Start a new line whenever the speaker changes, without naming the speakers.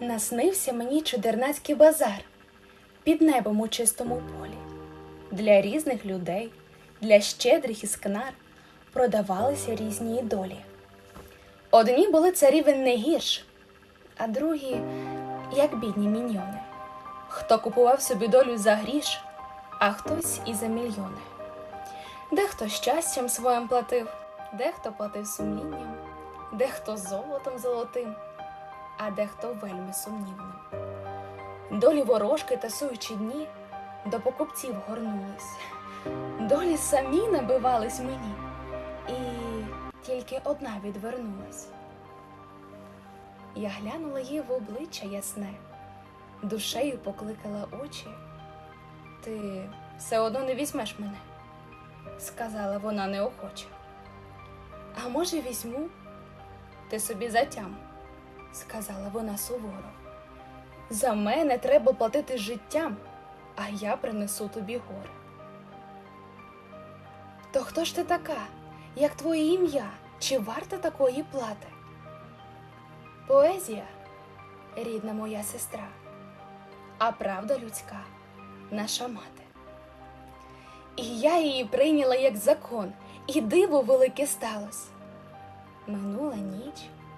Наснився мені чудернацький базар під небом у чистому полі. Для різних людей, для щедрих і скнар продавалися різні долі. Одні були царівен не гірш, а другі, як бідні міньйони. Хто купував собі долю за гріш, а хтось і за мільйони. Дехто щастям своїм платив, дехто платив сумлінням, дехто золотом золотим, а дехто вельми сумнівним. Долі ворожки тасуючи дні, до покупців горнулись. Долі самі набивались мені, і тільки одна відвернулась. Я глянула їй в обличчя ясне, душею покликала очі. Ти все одно не візьмеш мене, сказала вона неохоче. А може, візьму? Ти собі затям, сказала вона суворо. За мене треба платити життям, а я принесу тобі горе. То хто ж ти така, як твоє ім'я, чи варта такої плати? Поезія, рідна моя сестра, а правда людська, наша мати. І я її прийняла як закон, і диво велике сталось. Минула ніч